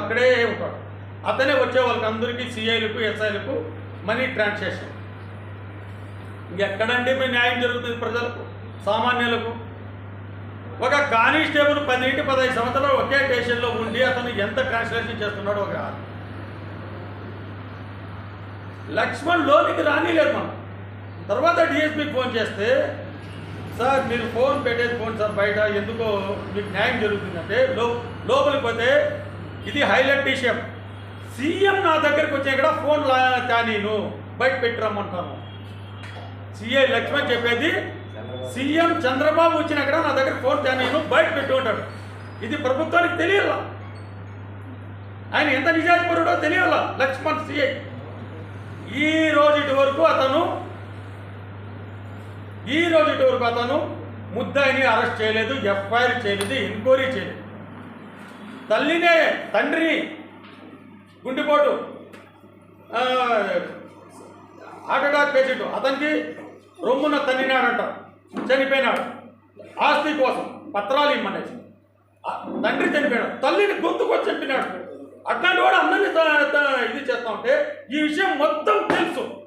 అక్కడే ఉంటాడు. అతనే వచ్చే వాళ్ళకి అందరికీ సిఐలకు ఎస్ఐలకు మనీ ట్రాన్సాక్షన్. ఇంకెక్కడండి మీ న్యాయం జరుగుతుంది ప్రజలకు సామాన్యులకు? ఒక కానిస్టేబుల్ పది నుండి పదహైదు సంవత్సరాలు ఒకే స్టేషన్లో ఉండి అతను ఎంత ట్రాన్స్లేషన్ చేస్తున్నాడో ఒక లక్ష్మణ్ లోనికి రానిలేదు మనం. తర్వాత డిఎస్పీకి ఫోన్ చేస్తే సార్ మీరు ఫోన్ పెట్టేది ఫోన్ సార్ బయట ఎందుకో మీకు న్యాయం జరుగుతుందంటే లో లోపలికి పోతే ఇది హైలైట్ విషయం. సీఎం నా దగ్గరికి వచ్చే కూడా ఫోన్ లా నేను బయట పెట్టిరమ్మంటాను సిఐ లక్ష్మణ్ చెప్పేది సీఎం చంద్రబాబు వచ్చినా కూడా నా దగ్గర ఫోన్ నేను బయట పెట్టి ఉంటాడు ఇది ప్రభుత్వానికి తెలియాల? ఆయన ఎంత నిజాయితీపరుడో తెలియాల? లక్ష్మణ్ సిఐ ఈ రోజు వరకు అతను ఈ రోజు వరకు అతను ముద్దాయిని అరెస్ట్ చేయలేదు ఎఫ్ఐఆర్ చేయలేదు ఎంక్వైరీ చేయలేదు. తల్లినే తండ్రి. గుండెపోటు. ఆ, హార్ట్ అటాక్ పేషెంట్. అతనికి రొమ్మున తన్నినాడంట. చనిపోయినాడు. ఆస్తి కోసం పత్రాలు ఇమ్మనేసి తండ్రి చనిపోయాడు తల్లిని గొంతుకొచ్చి చంపినాడు అట్లాంటి వాడు అందరినీ త- ఇది చేస్తా ఉంటే ఈ విషయం మొత్తం తెలుసు.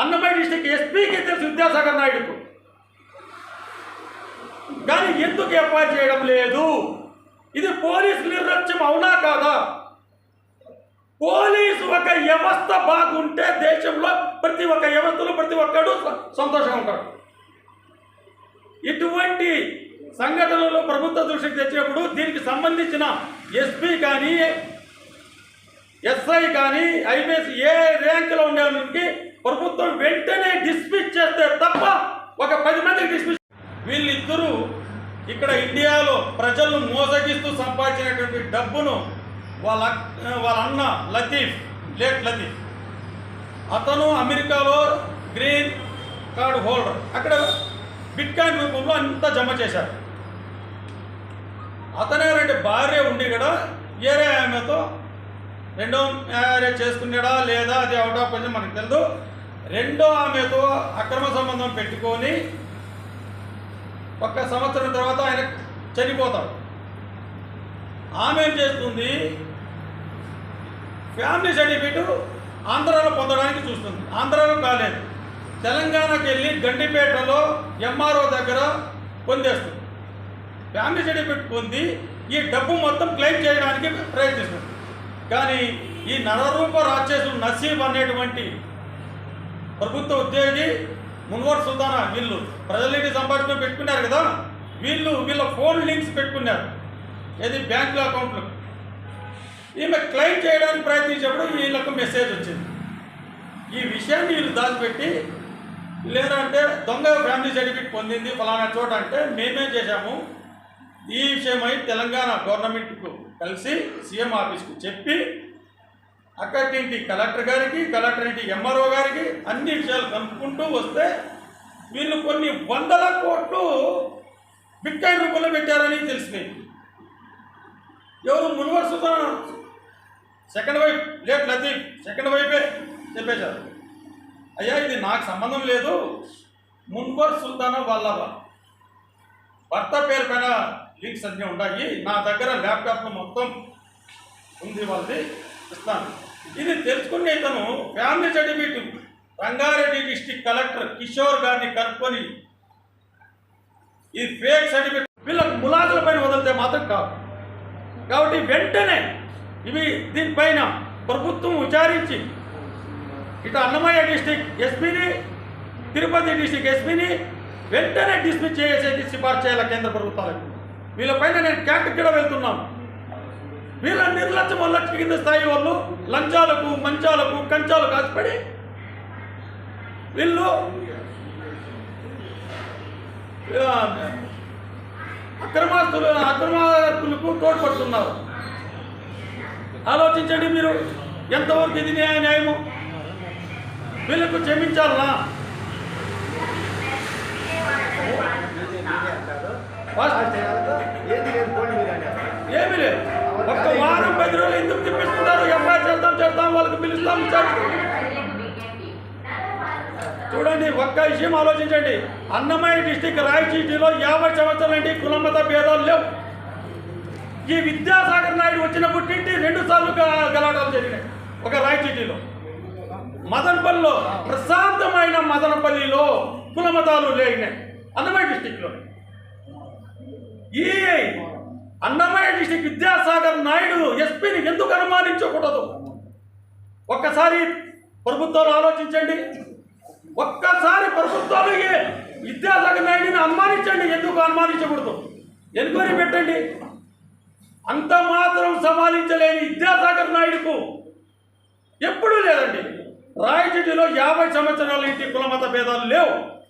అన్నమయ్య డిస్టిక్ ఎస్పీకి తెలుసు విద్యాసాగర్ నాయుడుకు. కానీ ఎందుకు ఎఫ్ఐఆర్ చేయడం లేదు? ఇది పోలీసు నిర్లక్ష్యం అవునా కాదా? పోలీసు ఒక వ్యవస్థ బాగుంటే దేశంలో ప్రతి ఒక్క వ్యవస్థలో ప్రతి ఒక్కడు సంతోషంగా ఉంటాడు. ఇటువంటి సంఘటనలు ప్రభుత్వ దృష్టికి తెచ్చినప్పుడు దీనికి సంబంధించిన ఎస్పీ కానీ ఎస్ఐ కానీ ఐపీఎస్ ఏ ర్యాంకులో ఉండేవాళ్ళకి ప్రభుత్వం వెంటనే డిస్మిస్ చేస్తే తప్ప ఒక పది మందికి డిస్మిస్ వీళ్ళిద్దరూ ఇక్కడ ఇండియాలో ప్రజలను మోసగిస్తూ సంపాదించినటువంటి డబ్బును వాళ్ళ వాళ్ళ అన్న లతీఫ్ లేట్ లతీఫ్. అతను అమెరికాలో గ్రీన్ కార్డు హోల్డర్. అక్కడ బిట్కాయిన్ రూపంలో అంతా జమ చేశారు. అతనే రెండు భార్య ఉండి కూడా వేరే ఆమెతో రెండో మ్యారేజ్ చేసుకున్నాడా లేదా అది అవుట్ ఆఫ్ కొంచెం మనకు తెలియదు రెండో ఆమెతో అక్రమ సంబంధం పెట్టుకొని ఒక్క సంవత్సరం తర్వాత ఆయన చనిపోతాడు. ఆమె ఏం చేస్తుంది? ఫ్యామిలీ సర్టిఫికెట్ ఆంధ్రాలో పొందడానికి చూస్తుంది. ఆంధ్రాలో కాలేదు. తెలంగాణకి వెళ్ళి గండిపేటలో ఎంఆర్ఓ దగ్గర పొందేస్తుంది. ఫ్యామిలీ సర్టిఫికెట్ పొంది ఈ డబ్బు మొత్తం క్లెయిమ్ చేయడానికి ప్రయత్నిస్తుంది. కానీ ఈ నరరూప రాక్షసులు నసీబ్ అనేటువంటి ప్రభుత్వ ఉద్యోగి మున్వర్ సుల్తానా వీళ్ళు ప్రజలకి సంపాదించడం పెట్టుకున్నారు కదా? వీళ్ళు వీళ్ళ ఫోన్ లింక్స్ పెట్టుకున్నారు. ఏది బ్యాంకుల అకౌంట్లు ఈమె క్లెయిమ్ చేయడానికి ప్రయత్నించినప్పుడు వీళ్ళకు మెసేజ్ వచ్చింది. ఈ విషయాన్ని వీళ్ళు దాచిపెట్టి లేదంటే దొంగ ఫ్యామిలీ సర్టిఫికేట్ పొందింది ఫలానా చోట అంటే మేమే చేశాము. ఈ విషయమై తెలంగాణ గవర్నమెంట్కు కలిసి సీఎం ఆఫీస్కు చెప్పి అక్కడి నుండి కలెక్టర్ గారికి కలెక్టర్ నుండి ఎంఆర్ఓ గారికి అన్ని విషయాలు కనుక్కుంటూ వస్తే వీళ్ళు కొన్ని వందల కోట్లు బిట్కాయిన్ రూపంలో పెట్టారని తెలిసినాయి. ఎవరు Munwar Sultan second wife late Latif second వైఫే చెప్పేశారు. అయ్యా ఇది నాకు సంబంధం లేదు. మున్వర్ సుల్తానా వాళ్ళ భర్త పేరు పైన లింక్స్ అన్నీ ఉన్నాయి. నా దగ్గర ల్యాప్టాప్ మొత్తం ఉంది వాళ్ళది. ఇస్తాను. ఇది తెలుసుకునే ఇతను family certificate Rangareddy district collector Kishore గారిని కనుక్కొని ఈ ఫేక్ సర్టిఫికేట్ వీళ్ళకు ములాదుల పైన వదిలితే మాత్రం కాదు. కాబట్టి వెంటనే ఇవి దీనిపైన ప్రభుత్వం విచారించి ఇటు అన్నమయ్య డిస్టిక్ ఎస్పీని తిరుపతి డిస్టిక్ ఎస్పీని వెంటనే డిస్మిస్ చేసేది సిఫార్సు చేయాలి కేంద్ర ప్రభుత్వాలకు. వీళ్ళపైన నేను క్యాట్కి కూడా వెళ్తున్నాను. వీళ్ళ నిర్లక్ష్యం వల్ల కింద స్థాయి వాళ్ళు లంచాలకు మంచాలకు కంచాలకు ఆశపడి వీళ్ళు అక్రమాస్తులు అక్రమార్కులకు తోడ్పడుతున్నారు. ఆలోచించండి మీరు ఎంతవరకు ఇది న్యాయ న్యాయము. వీళ్ళకు క్షమించాలనా ఫస్ట్ ఏమీ లేదు. ఒక్క వారం పది రోజులు ఎందుకు తిప్పిస్తున్నారు? ఎఫ్ఐ చేద్దాం చేద్దాం వాళ్ళకి పిలుస్తాం చూడండి ఒక్క విషయం ఆలోచించండి. అన్నమయ్య డిస్టిక్ రాయచీటిలో యాభై సంవత్సరాల నుండి కులమత భేదాలు లేవు. ఈ విద్యాసాగర్ నాయుడు వచ్చినప్పుడు టింటి రెండు సార్లు గలాటాలు జరిగినాయి ఒక రాయచీటీలో. మదనపల్లిలో ప్రశాంతమైన మదనపల్లిలో కులమతాలు లేగినాయి అన్నమయ్య డిస్టిక్లో. ఈ అన్నమయ్య శ్రీ విద్యాసాగర్ నాయుడు ఎస్పీని ఎందుకు అనుమానించకూడదు? ఒక్కసారి ప్రభుత్వాలు ఆలోచించండి. ఒక్కసారి ప్రభుత్వాలు విద్యాసాగర్ నాయుడిని అనుమానించండి. ఎందుకు అనుమానించకూడదు? ఎంక్వైరీ పెట్టండి. అంత మాత్రం సమాలించలేని విద్యాసాగర్ నాయుడుకు ఎప్పుడూ లేదండి. రాయచూటిలో యాభై సంవత్సరాల ఇంటి కులమత భేదాలు లేవు.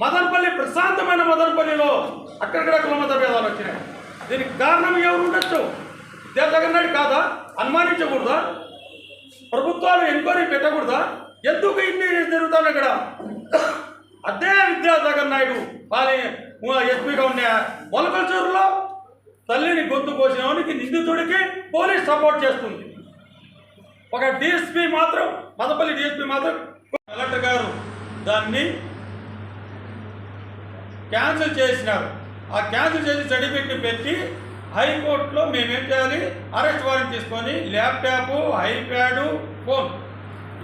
మదనపల్లి ప్రశాంతమైన మదనపల్లిలో అక్కడక్కడ కులమత భేదాలు వచ్చినాయి. దీనికి కారణం ఎవరు ఉండొచ్చు? విద్యార్థి నాయుడు కాదా? అనుమానించకూడదా? ప్రభుత్వాలు ఎంక్వైరీ పెట్టకూడదా? ఎందుకు ఇన్ని జరుగుతాను ఇక్కడ? అదే విద్యాసాగర్ నాయుడు వారి ఎస్పీగా ఉన్న మొలకల్చూరులో తల్లిని గొంతు కోసినవానికి నిందితుడికి పోలీస్ సపోర్ట్ చేస్తుంది. ఒక డిఎస్పీ మాత్రం మదపల్లి డిఎస్పీ మాత్రం కలెక్టర్ గారు దాన్ని క్యాన్సిల్ చేసినారు. ఆ క్యాన్సిల్ చేసి సర్టిఫికెట్ పెట్టి హైకోర్టులో మేమేం చేయాలి? అరెస్ట్ వారెంట్ తీసుకొని ల్యాప్టాప్ ఐప్యాడు ఫోన్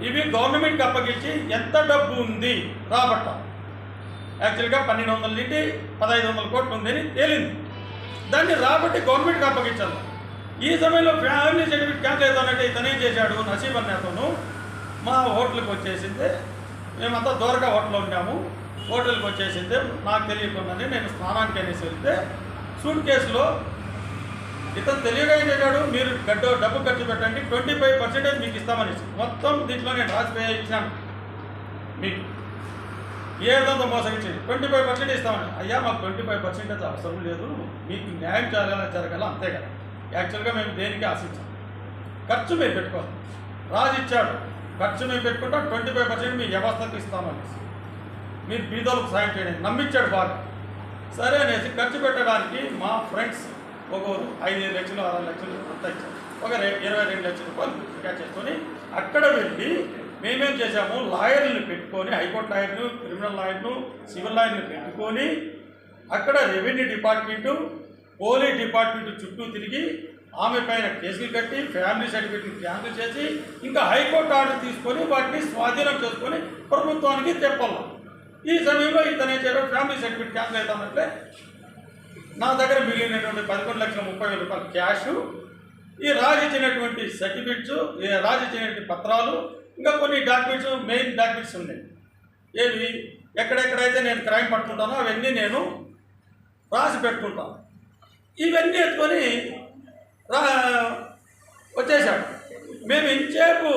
ఇవి గవర్నమెంట్కి అప్పగించి ఎంత డబ్బు ఉంది రాబట్ట? యాక్చువల్గా పన్నెండు వందల నుండి పదహైదు వందల కోట్లు ఉందని తేలింది. దాన్ని రాబట్టి గవర్నమెంట్కి అప్పగించాలి. ఈ సమయంలో ఫ్యామిలీ సర్టిఫికేట్ క్యాన్సిల్ అవుతానంటే ఇతను చేశాడు? నసీబ్ అనే అతను మా హోటల్కి వచ్చేసింది. మేమంతా దూరగా హోటల్లో ఉన్నాము. హోటల్కి వచ్చేసింది. నాకు తెలియకుండానే నేను స్నానానికి అనేసి వెళ్తే సూట్ కేసులో ఇతను తెలియగా చేశాడు? మీరు గడ్డ డబ్బు ఖర్చు పెట్టండి ట్వంటీ ఫైవ్ పర్సెంటేజ్ మీకు ఇస్తామనేసి. మొత్తం దీంట్లో నేను రాసి ఇచ్చాను మీకు. ఏ విధంగా మోసగించింది? ట్వంటీ ఫైవ్ పర్సెంట్ ఇస్తామని. అయ్యా మాకు ట్వంటీ ఫైవ్ పర్సెంటేజ్ అవసరం లేదు. మీకు న్యాయం చేయాలని జరగాల? అంతే కదా. యాక్చువల్గా మేము దేనికి ఆశించాం? ఖర్చు మీరు పెట్టుకోవాలి. రాజు ఇచ్చాడు. ఖర్చు మేము పెట్టుకుంటాం. ట్వంటీ ఫైవ్ పర్సెంట్ మీ వ్యవస్థకు ఇస్తామని మీరు బీదోలకు సాయం చేయండి. నమ్మించాడు బాగా సరే అనేసి ఖర్చు పెట్టడానికి మా ఫ్రెండ్స్ ఒకరు ఐదు లక్షలు ఆరు లక్షలు అంత ఇచ్చారు. ఒక రె- ఇరవై రెండు లక్షల రూపాయలు క్యాచ్ చేసుకొని అక్కడ వెళ్ళి మేమేం చేశాము? లాయర్ని పెట్టుకొని హైకోర్టు లాయర్ను క్రిమినల్ లాయర్ను సివిల్ లాయర్ని పెట్టుకొని అక్కడ రెవెన్యూ డిపార్ట్మెంటు పోలీస్ డిపార్ట్మెంట్ చుట్టూ తిరిగి ఆమె పైన కేసులు కట్టి ఫ్యామిలీ సర్టిఫికేట్ క్యాన్సిల్ చేసి ఇంకా హైకోర్టు ఆర్డర్ తీసుకొని వాటిని స్వాధీనం చేసుకొని ప్రభుత్వానికి తెప్పాలి ఈ సమయంలో ఇతను ఏం చేయడం ఫ్యామిలీ సర్టిఫికేట్ క్యాన్సిల్ అవుతామంటే నా దగ్గర మిగిలినటువంటి పదకొండు లక్షల ముప్పై వేల రూపాయలు క్యాష్ ఈ రాజు ఇచ్చినటువంటి సర్టిఫికెట్స్ ఈ రాజు ఇచ్చినటువంటి పత్రాలు ఇంకా కొన్ని డాక్యుమెంట్స్ మెయిన్ డాక్యుమెంట్స్ ఉన్నాయి. ఏవి? ఎక్కడెక్కడైతే నేను క్రైమ్ పట్టుకుంటానో అవన్నీ నేను రాసి పెట్టుకుంటాను ఇవన్నీ ఎత్తుకొని రా వచ్చేసాడు మేము ఇంచేపు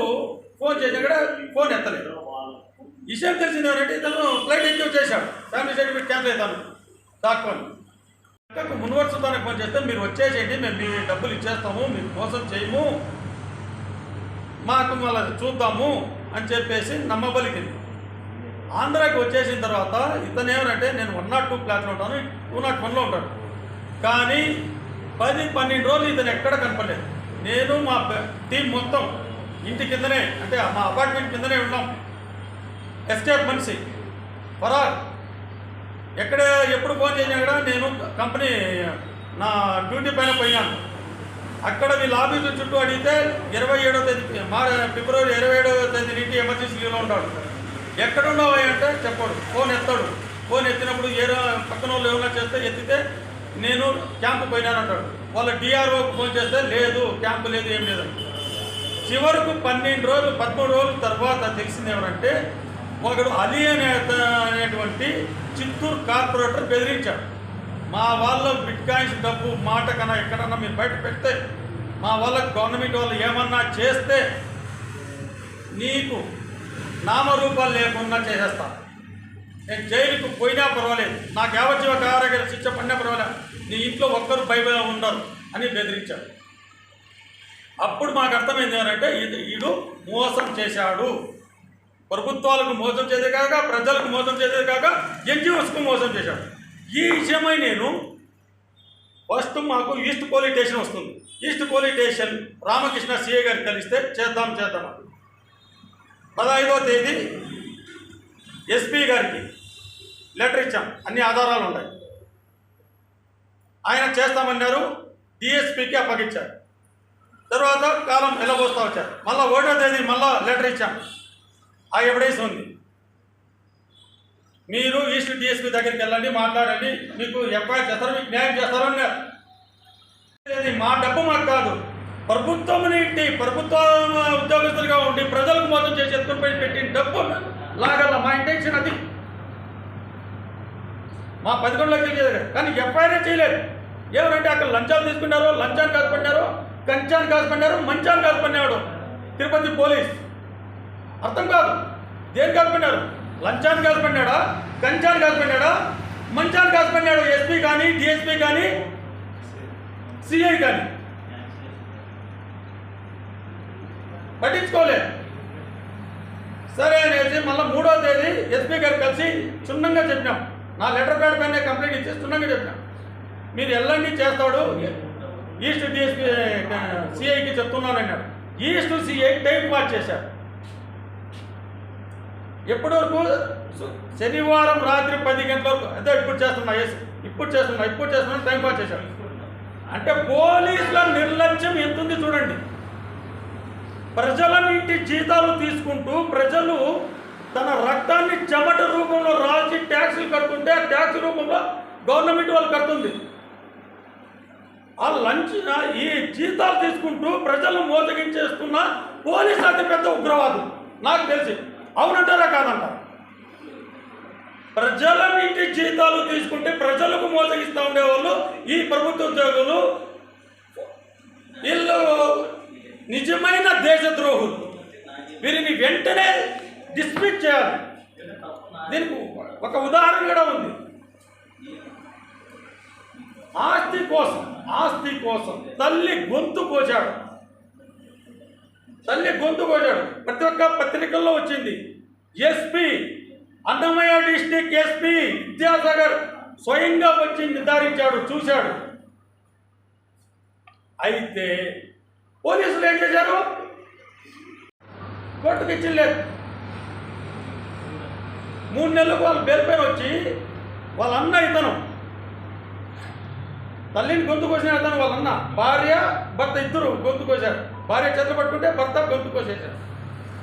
ఫోన్ చేసినా కూడా ఫోన్ ఎత్తలేదు. విషయం తెలిసింది ఏంటంటే ఇతను ఫ్లైట్ ఎంజాయ్ చేశాడు. ఫ్యామిలీ సర్టిఫికేట్ క్యాన్సిల్ అవుతాను దాక్కోండి. అక్కకు మున్వర్స్ ఫోన్ చేస్తే మీరు వచ్చేసేయండి మేము మీ డబ్బులు ఇచ్చేస్తాము మీరు మోసం చేయము. మాకు మళ్ళీ చూద్దాము అని చెప్పేసి నమ్మబలికింది. ఆంధ్రాకి వచ్చేసిన తర్వాత ఇతను ఏమనంటే నేను వన్ నాట్ టూ క్లాస్లో ఉంటాను టూ నాట్ వన్లో ఉంటాడు కానీ పది పన్నెండు రోజులు ఇతను ఎక్కడ కనపడలేదు. నేను మా టీం మొత్తం ఇంటి కిందనే అంటే మా అపార్ట్మెంట్ కిందనే ఉన్నాం. ఎస్కేప్ మనిషి ఫరార్ ఎక్కడ ఎప్పుడు ఫోన్ చేసినా కూడా నేను కంపెనీ నా డ్యూటీ పైన పోయినాను. అక్కడ వీళ్ళ ఆఫీసు చుట్టూ అడిగితే ఇరవై ఏడవ తేదీ మా ఫిబ్రవరి ఇరవై ఏడవ తేదీ నుండి ఎమర్జెన్సీ లీవ్లో ఉంటాడు. ఎక్కడున్నావు అంటే చెప్పాడు. ఫోన్ ఎత్తాడు. ఫోన్ ఎత్తినప్పుడు ఏ పక్కన వాళ్ళు ఏమైనా చేస్తే ఎత్తితే నేను క్యాంపు పోయినాను అంటాడు. వాళ్ళ డిఆర్ఓకి ఫోన్ చేస్తే లేదు క్యాంపు లేదు ఏం లేదు. చివరకు పన్నెండు రోజులు పదమూడు రోజుల తర్వాత తెలిసింది ఏమంటే ఒకడు అలీ అనే అనేటువంటి చిత్తూరు కార్పొరేటర్ బెదిరించాడు. మా వాళ్ళ బిట్ కాయిన్స్ డబ్బు మాట కన్నా ఎక్కడన్నా మీరు బయట పెడితే మా వాళ్ళ గవర్నమెంట్ వాళ్ళు ఏమన్నా చేస్తే నీకు నామరూపాలు లేకుండా చేసేస్తా. నేను జైలుకు పోయినా పర్వాలేదు. నాకు యావజ్జీవ కారాగారి శిక్ష పడినా పర్వాలేదు. నీ ఇంట్లో ఒక్కరు బైబిల్ ఉండరు అని బెదిరించాడు. అప్పుడు మాకు అర్థమైంది ఏంటంటే ఇది వీడు మోసం చేశాడు. ప్రభుత్వాలకు మోసం చేసే కాక ప్రజలకు మోసం చేసే కాక ఎన్జిఓస్కు మోసం చేశాడు. ఈ విషయమై నేను ఫస్ట్ మాకు ఈస్ట్ పోలీస్ స్టేషన్ వస్తుంది. East police station Ramakrishna CA గారికి కలిస్తే చేద్దాం చేద్దాం పదహైదో తేదీ ఎస్పీ గారికి లెటర్ ఇచ్చాం. అన్ని ఆధారాలు ఉన్నాయి. ఆయన చేస్తామన్నారు డిఎస్పీకి అప్పగించారు. తర్వాత కాలం నిలబోస్తూ వచ్చారు. మళ్ళీ ఒకటో తేదీ మళ్ళీ లెటర్ ఇచ్చాం. ఆ ఎవిడెన్స్ ఉంది? మీరు ఈస్ట్ డిఎస్పీ దగ్గరికి వెళ్ళండి మాట్లాడండి. మీకు ఎఫ్ఐఆర్ చేస్తారు మీకు న్యాయం చేస్తారు అన్నారు. మా డబ్బు మాకు కాదు. ప్రభుత్వం ఇంటి ప్రభుత్వ ఉద్యోగస్తులుగా ఉండి ప్రజలకు మోసం చేసి ఎత్తుకుని పెట్టిన డబ్బు లాగల మా ఇంటెన్షన్ అది. మా పదకొండులోకి వెళ్ళేది కానీ ఎఫ్ఐఆర్ చేయలేదు. ఏమంటే అక్కడ లంచాలు తీసుకున్నారు లంచాన్ని కాసుపడ్డారు కంచాన్ని కాసుకున్నారు మంచాన్ని కాసుపడ్డాడు తిరుపతి పోలీస్. అర్థం కాదు. దేని కాసుపడ్డారు లంచాన్ని కాసుపడ్డాడా కంచాన్ని కాసుపడ్డాడా మంచాన్ని కాసుపడ్డాడు ఎస్పీ కానీ డిఎస్పీ కానీ సిఐ కానీ. పట్టించుకోలే. సరే అనేసి మళ్ళీ మూడో తేదీ ఎస్పీ గారు కలిసి క్షుణ్ణంగా చెప్పినాం. నా లెటర్ ప్యాడ్ పైన కంప్లైంట్ ఇచ్చి క్షుణ్ణంగా చెప్పినాం. మీరు ఎల్లండి చేస్తాడు ఈస్ట్ డిఎస్పీ సిఐకి చెప్తున్నాను అన్నాడు ఈస్ట్ సిఐ టైం పాస్ చేశారు. ఎప్పటి వరకు శనివారం రాత్రి పది గంటల వరకు. అదే ఇప్పుడు చేస్తున్నా ఎస్ ఇప్పుడు చేస్తున్నా ఇప్పుడు చేస్తున్నా టైం పాస్ చేశారు అంటే పోలీసుల నిర్లక్ష్యం ఎంతుంది చూడండి. ప్రజల నుండి జీతాలు తీసుకుంటూ ప్రజలు తన రక్తాన్ని చెమట రూపంలో రాల్చి ట్యాక్సులు కడుతుంటే ఆ ట్యాక్స్ రూపంలో గవర్నమెంట్ వాళ్ళు కడుతుంది. ఆ లంచ్ ఈ జీతాలు తీసుకుంటూ ప్రజలు మోసగించేస్తున్న పోలీసు అతిపెద్ద ఉగ్రవాదం నాకు తెలిసి. అవునంటారా కాదంటారా? ప్రజల నుండి జీతాలు తీసుకుంటే ప్రజలకు మోసగిస్తూ ఉండేవాళ్ళు ఈ ప్రభుత్వ ఉద్యోగులు వీళ్ళు నిజమైన దేశద్రోహులు. వీరిని వెంటనే డిస్మిస్ చేయాలి. దీనికి ఒక ఉదాహరణ కూడా ఉంది. ఆస్తి కోసం ఆస్తి కోసం తల్లి గొంతు పోచాడు తల్లి గొంతు కోశాడు ప్రతి ఒక్క పత్రికల్లో వచ్చింది. SP Annamayya district SP Vidyasagar స్వయంగా వచ్చి నిర్ధారించాడు చూశాడు. అయితే పోలీసులు ఏం చేశారు? కోర్టుకి ఇచ్చిలేదు మూడు నెలలకు వాళ్ళు బెయిల్ వచ్చి వాళ్ళ అన్న ఇతను తల్లిని గొంతు కోసిన అతను వాళ్ళ అన్న భార్య భర్త ఇద్దరు గొంతు కోసారు భార్య చేతులు పట్టుకుంటే భర్త గొంతు కోసేశారు.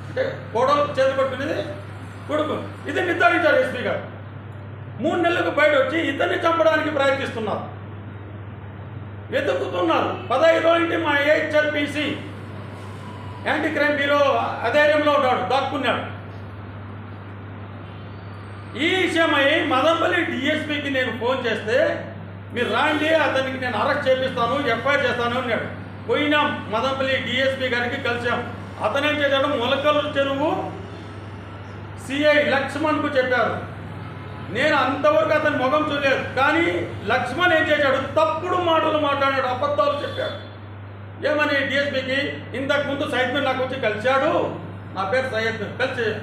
అంటే కోడలు చేతులు పట్టుకునేది కొడుకు. ఇది నిర్ధారించారు ఎస్పీ గారు. మూడు నెలలకు బయట వచ్చి ఇద్దరిని చంపడానికి ప్రయత్నిస్తున్నారు. వెతుకుతున్నారు. పదహైదు రోజులకి మా ఏహెచ్ఆర్పిసి యాంటీ క్రైమ్ బ్యూరో అధైర్యంలో ఉన్నాడు దాక్కున్నాడు. ఈ విషయమై మదంపల్లి డిఎస్పీకి నేను ఫోన్ చేస్తే మీరు రాండి అతనికి నేను అరెస్ట్ చేపిస్తాను ఎఫ్ఐఆర్ చేస్తాను అన్నాడు. పోయినాం మదనపల్లి డిఎస్పీ గారికి కలిసాం అతనేం చేశాడు? మొలకలు చెరువు సిఐ లక్ష్మణ్కు చెప్పారు. నేను అంతవరకు అతని ముఖం చూడలేదు. కానీ లక్ష్మణ్ ఏం చేశాడు? తప్పుడు మాటలు మాట్లాడాడు అబద్ధాలు చెప్పాడు. ఏమని డిఎస్పీకి ఇంతకు ముందు సైద్ నాకు వచ్చి కలిశాడు. నా పేరు సయ్యద్. కలిసి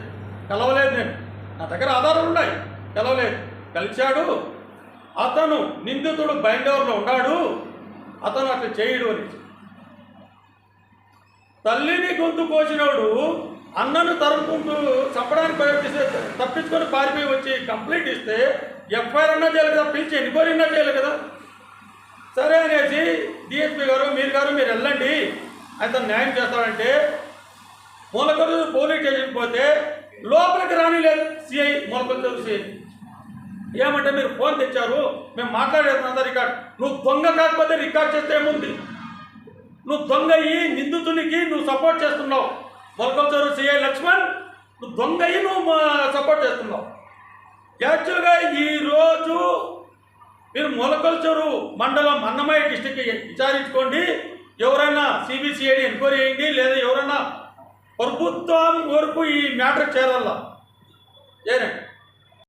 కలవలేదు నేను. నా దగ్గర ఆధారాలు ఉన్నాయి. కలవలేదు. కలిశాడు. అతను నిందితుడు బైండవర్లో ఉన్నాడు. అతను అట్లా చేయడు అని తల్లిని గొంతు కోసినోడు అన్నను తరుముకుంటూ చంపడానికి ప్రయత్నిస్తే తప్పించుకొని పారిపోయి వచ్చి కంప్లైంట్ ఇస్తే ఎఫ్ఐఆర్ అన్నా చేయాలి కదా పిలిచి ఎన్క్వైరీ అన్నా చేయాలి కదా. సరే అనేసి డిఎస్పీ గారు మీరు గారు మీరు వెళ్ళండి. అయితే న్యాయం చేస్తారంటే మూలకొలు పోలీస్ స్టేషన్ పోతే లోపలికి రానిలేదు సిఐ మూలకొలు సిఐ ఏమంటే మీరు ఫోన్ తెచ్చారు మేము మాట్లాడేస్తున్నా రికార్డ్ నువ్వు దొంగ కాకపోతే రికార్డ్ చేస్తే ఏముంది? నువ్వు దొంగ నిందితునికి నువ్వు సపోర్ట్ చేస్తున్నావు. మొలకొల్చరు సిఐ లక్ష్మణ్ నువ్వు దొంగ నువ్వు సపోర్ట్ చేస్తున్నావు. యాక్చువల్గా ఈరోజు మీరు మొలకొల్చరు మండలం అన్నమయ్య డిస్టిక్ విచారించుకోండి. ఎవరైనా సిబిసిఐడి ఎంక్వైరీ చేయండి లేదా ఎవరైనా ప్రభుత్వం వరకు ఈ మ్యాటర్ చేరాల? ఏనండి